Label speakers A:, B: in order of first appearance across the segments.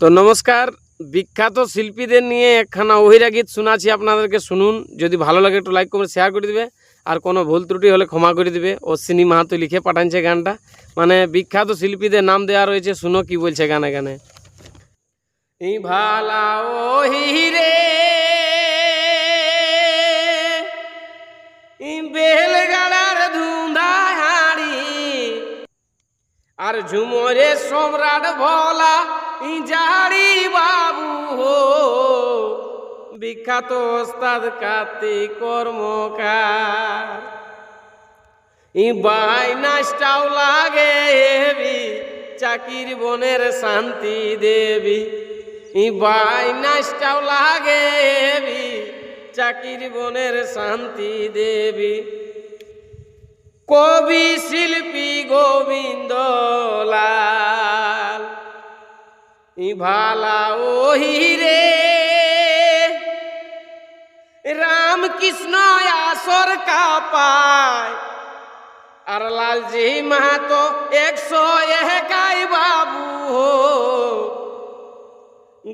A: তো নমস্কার, বিখ্যাত শিল্পীদের নিয়ে একখানা ওহিরা গীত শোনাচ্ছি আপনাদেরকে শুনুন। যদি ভালো লাগে একটু লাইক কমেন্ট শেয়ার করে দিবে। আর কোনো ভুল ত্রুটি হলে ক্ষমা করে দিবে। অশ্বিনী মাহাতো লিখে পাঠানছে গানটা। মানে বিখ্যাত শিল্পীদের নাম দেওয়া রয়েছে, শুনো কি বলছে গানে গানে। ভালা ওহি রে ই বেলগাড়ার হাড়ি। আর ঝুমরে সম্রাট ভোলা ই জাড়ি বাবু হো। বিখ্যাত ওস্তাদ কার্তিক কর্মকার। ই বাই নাচটাও লাগে হেবি, চাকির বনের শান্তি দেবী। ই বাই নাচটাও লাগে হেবি, চাকির বনের শান্তি দেবী। কবি শিল্পী গোবিন্দ লাল ই ভালা ওহি রে। রামকৃষ্ণ আসর কাপায়। আর লালজি মাহাতো একশো একাই বাবু হো।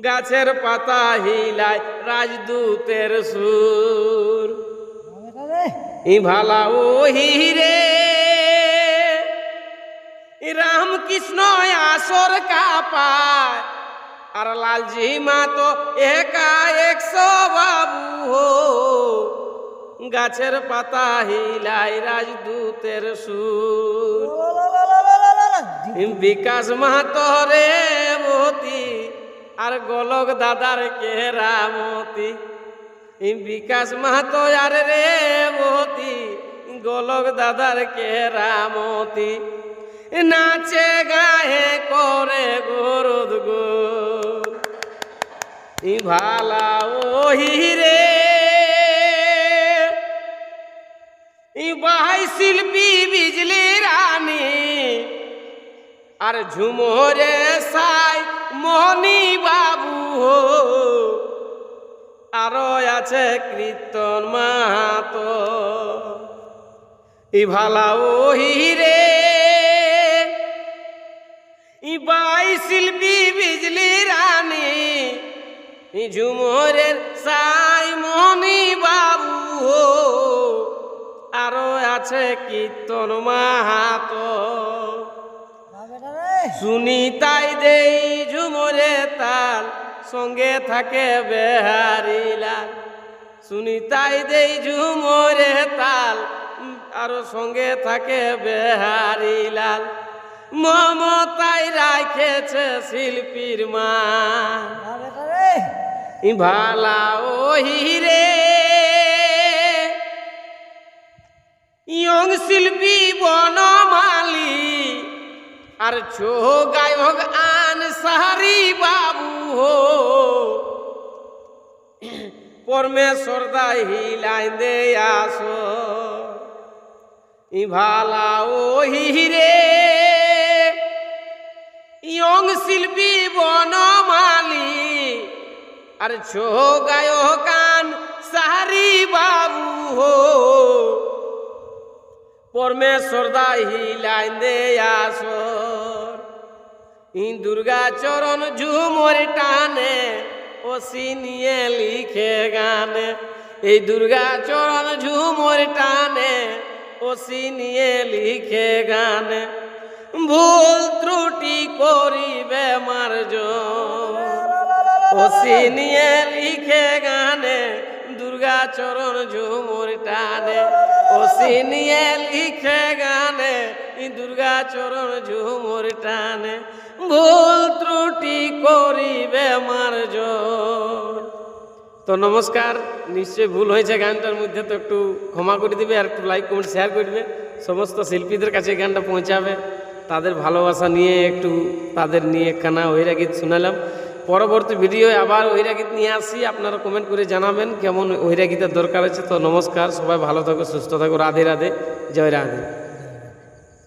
A: গাছের পাতা হিলায় রাজদূতের সুর। ই ভালা ওহি রে। ই রামকৃষ্ণ আসর কাপায়। আর লালজি মা তো একা একশো বাবু হো। গাছের পাতা হিলাই রাজদূতের সুর। বিকাশ মাহাতো রে মতি, আর গোলক দাদার কেরামতি বিকাশ মাহাতো আর রে মতি, গোলক দাদার কেরামতি নাচে গায়ে করে গোরদ গো। ভালা ওহি রে। ই বাহাই শিল্পী বিজলি রানী। আর ঝুমরে সাই মোহনী বাবু আরও আছে কীর্তন মাহাতো। ই ভালা ওহি রে। ই বাই শিল্পী বিজলি রানী ঝুমরের সাই মনি বাবু আরও আছে কীর্তন মাহাতো। শুনি তাই দেই ঝুমরে তাল সঙ্গে থাকে বেহারি লাল। শুনি তাই দেই ঝুমরে তাল আরও সঙ্গে থাকে বেহারি লাল। মমতাই রাখেছে শিল্পীর মা। ভালা ওহি রে ইয়ং শিল্পী বনমালী আর ছো গায়ক আন সাহারি বাবু হো। পরমেশ্বর দাই হিলাই দে আসো। ই ভালা ওহি রে ইয়ং শিল্পী বনমালী। আর ছো গায়ক আন সাহারি বাবু হো। পরমেশ্বর দাই হিলাই দে আসর। ই দুর্গা চরণ ঝুমর টানে, ওসি নিয়ে লিখে গানে। এই দুর্গা চরণ ঝুমর টানে, ওসি নিয়ে লিখে গানে। ভুল ত্রুটি করিবে মার্জন। ওসি নিয়ে লিখে গানে, দুর্গা চরণ ঝুমুর টানে। ওসি নিয়ে লিখে গানে ই দুর্গা চরণ ঝুমুর টানে। ভুল ত্রুটি করিবে মার্জন। তো নমস্কার, নিশ্চয়ই ভুল হয়েছে গানটার মধ্যে, তো একটু ক্ষমা করে দিবে আর একটু লাইক কমেন্ট শেয়ার করে দিবে। সমস্ত শিল্পীদের কাছে গানটা পৌঁছাবে। তাদের ভালোবাসা নিয়ে একটু তাদের নিয়ে কানা ওইরা গীত শোনালাম। পরবর্তী ভিডিও আবার ওইরা গীত নিয়ে আসি। আপনারা কমেন্ট করে জানাবেন কেমন ওইরা গীতের দরকার আছে তো নমস্কার, সবাই ভালো থাকো, সুস্থ থাকো। রাধে রাধে, জয় রাধে।